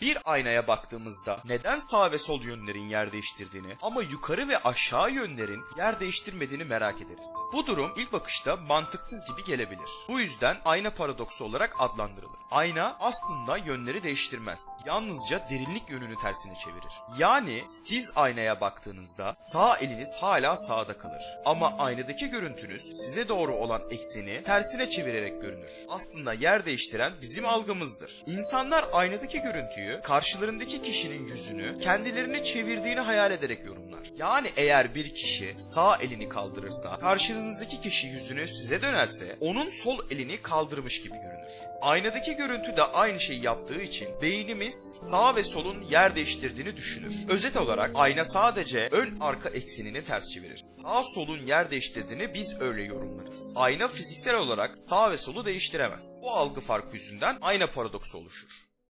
Bir aynaya baktığımızda neden sağ ve sol yönlerin yer değiştirdiğini ama yukarı ve aşağı yönlerin yer değiştirmediğini merak ederiz. Bu durum ilk bakışta mantıksız gibi gelebilir. Bu yüzden ayna paradoksu olarak adlandırılır. Ayna aslında yönleri değiştirmez. Yalnızca derinlik yönünü tersine çevirir. Yani siz aynaya baktığınızda sağ eliniz hala sağda kalır. Ama aynadaki görüntünüz size doğru olan ekseni tersine çevirerek görünür. Aslında yer değiştiren bizim algımızdır. İnsanlar aynadaki görüntüyü karşılarındaki kişinin yüzünü kendilerine çevirdiğini hayal ederek yorumlar. Yani eğer bir kişi sağ elini kaldırırsa karşınızdaki kişi yüzünü size dönerse onun sol elini kaldırmış gibi görünür. Aynadaki görüntü de aynı şeyi yaptığı için beynimiz sağ ve solun yer değiştirdiğini düşünür. Özet olarak ayna sadece ön arka eksenini ters çevirir. Sağ solun yer değiştirdiğini biz öyle yorumlarız. Ayna fiziksel olarak sağ ve solu değiştiremez. Bu algı farkı yüzünden ayna paradoksu oluşur.